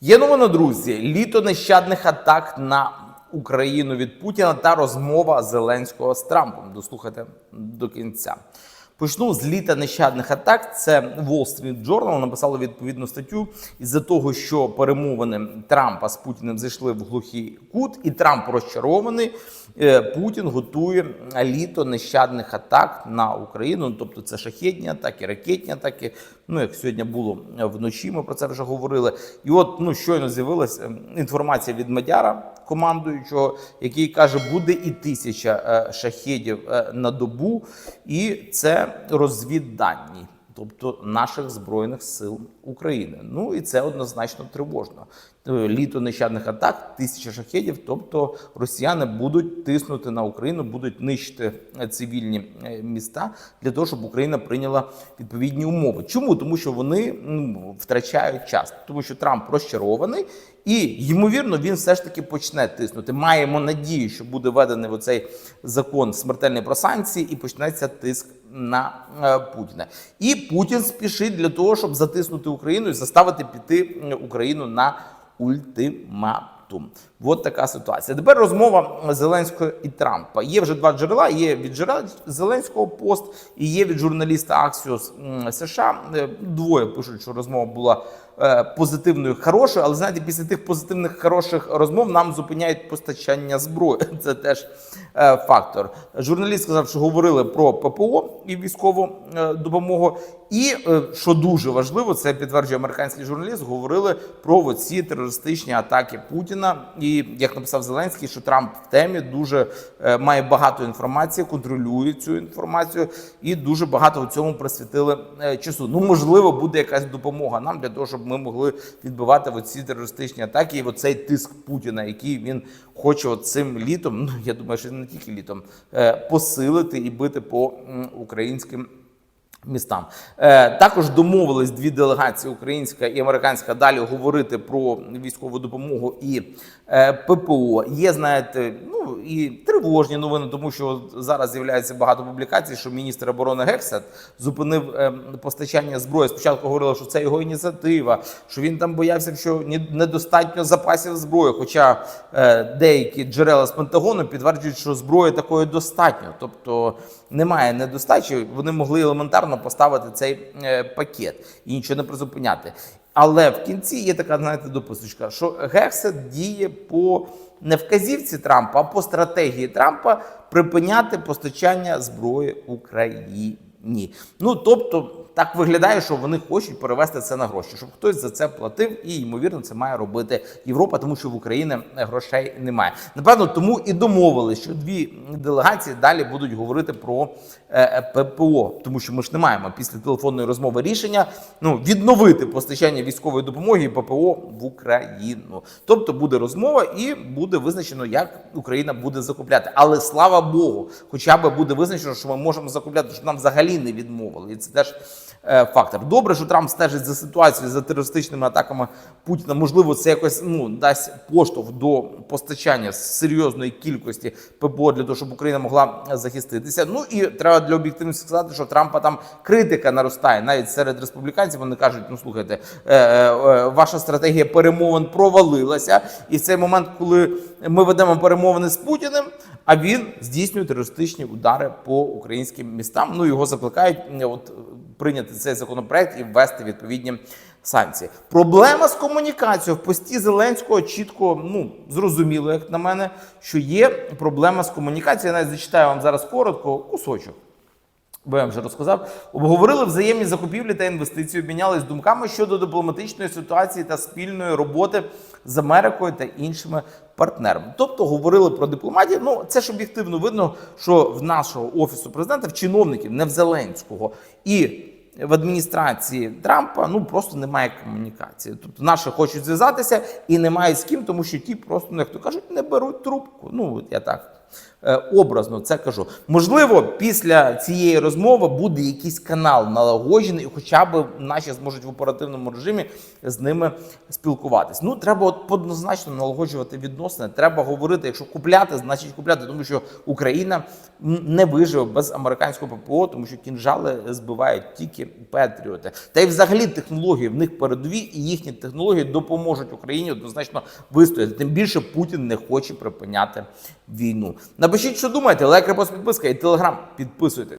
Є новина, друзі. Літо нещадних атак на Україну від Путіна та розмова Зеленського з Трампом. Дослухайте до кінця. Почну з літа нещадних атак. Це Wall Street Journal написали відповідну статтю із-за того, що перемовини Трампа з Путіним зайшли в глухий кут, і Трамп розчарований. Е, Путін готує літо нещадних атак на Україну. Ну, Тобто це шахетні атаки, ракетні атаки. Ну як сьогодні було вночі, ми про це вже говорили. І от ну щойно з'явилася інформація від Мадяра, командуючого, який каже, буде і тисяча е, шахедів е, на добу, і це розвіддані. Тобто наших збройних сил України. Ну і це однозначно тривожно. Е, Літо нещадних атак, тисяча шахедів. Тобто росіяни будуть тиснути на Україну, будуть нищити е, цивільні е, міста для того, щоб Україна прийняла відповідні умови. Чому? Тому що вони ну, втрачають час, тому що Трамп розчарований. І ймовірно, він все ж таки почне тиснути. Маємо надію, що буде введений оцей закон смертельний про санкції, і почнеться тиск на Путіна. І Путін спішить для того, щоб затиснути Україну і заставити піти Україну на última ультиматум. От така ситуація. Тепер розмова Зеленського і Трампа. Є вже два джерела. Є від джерела Зеленського пост і є від журналіста м, США. Е, Двоє пишуть, що розмова була е, позитивною, хорошою, але знаєте, після тих позитивних хороших розмов нам зупиняють постачання зброї. Це теж е, фактор. Журналіст сказав, що говорили про ППО і військову допомогу. І що дуже важливо, це підтверджує американський журналіст. Говорили про оці терористичні атаки Путіна. І як написав Зеленський, що Трамп в темі дуже е, має багато інформації, контролює цю інформацію, і дуже багато у цьому присвятили е, часу. Ну можливо, буде якась допомога нам для того, щоб ми могли відбивати оці терористичні атаки, і оцей тиск Путіна, який він хоче цим літом. Ну я думаю, що не тільки літом е, посилити і бити по м, українським. Містам е, також домовились дві делегації, українська і американська, далі говорити про військову допомогу і е, ППО. Є, знаєте, ну і тривожні новини, тому що зараз з'являється багато публікацій, що міністр оборони Гексет зупинив е, постачання зброї. Спочатку говорили, що це його ініціатива, що він там боявся, що недостатньо запасів зброї. Хоча деякі джерела з Пентагону підтверджують, що зброї такої достатньо, тобто немає недостачі. Вони могли елементарно поставити цей е, пакет і нічого не призупиняти. Але в кінці є така, знаєте, дописочка, що Гексет діє по не вказівці Трампа, а по стратегії Трампа припиняти постачання зброї Україні. Ну тобто так виглядає, що вони хочуть перевести це на гроші, щоб хтось за це платив, і ймовірно, це має робити Європа, тому що в Україні грошей немає. Напевно, тому і домовились, що дві делегації далі будуть говорити про е, ППО, тому що ми ж не маємо після телефонної розмови рішення ну відновити постачання військової допомоги і ППО в Україну. Тобто буде розмова і буде визначено, як Україна буде закупляти. Але слава Богу, хоча б буде визначено, що ми можемо закупляти, що нам взагалі не відмовили. І це теж е, фактор. Добре, що Трамп стежить за ситуацією за терористичними атаками Путіна. Можливо, це якось ну дасть поштовх до постачання серйозної кількості ППО для того, щоб Україна могла захиститися. Ну і треба для об'єктивності сказати, що Трампа там критика наростає навіть серед республіканців. Вони кажуть: ну слухайте, е, е, е, ваша стратегія перемовин провалилася, і в цей момент, коли ми ведемо перемовини з Путіним. А він здійснює терористичні удари по українським містам. Ну його закликають е, от прийняти цей законопроект і ввести відповідні санкції. Проблема з комунікацією в пості Зеленського чітко ну зрозуміло, як на мене, що є проблема з комунікацією. Я навіть зачитаю вам зараз коротко кусочок. Бо я вже розказав, обговорили взаємні закупівлі та інвестиції, обмінялись думками щодо дипломатичної ситуації та спільної роботи з Америкою та іншими партнерами. Тобто говорили про дипломатію. Ну це ж об'єктивно видно, що в нашого офісу президента, в чиновників, не в Зеленського і в адміністрації Трампа ну просто немає комунікації. Тобто наші хочуть зв'язатися і немає з ким, тому що ті просто, ну, як то кажуть, не беруть трубку. Ну я так Образно це кажу. Можливо, після цієї розмови буде якийсь канал налагоджений, і хоча б наші зможуть в оперативному режимі з ними спілкуватись. Ну треба от однозначно налагоджувати відносини. Треба говорити, якщо купляти, значить купляти, тому що Україна не виживе без американського ППО, тому що кінжали збивають тільки патріоти. Та й взагалі технології в них передові, і їхні технології допоможуть Україні однозначно вистояти. Тим більше Путін не хоче припиняти війну. Напишіть, що думаєте, лайк, репост, підписка і телеграм. Підписуйтесь.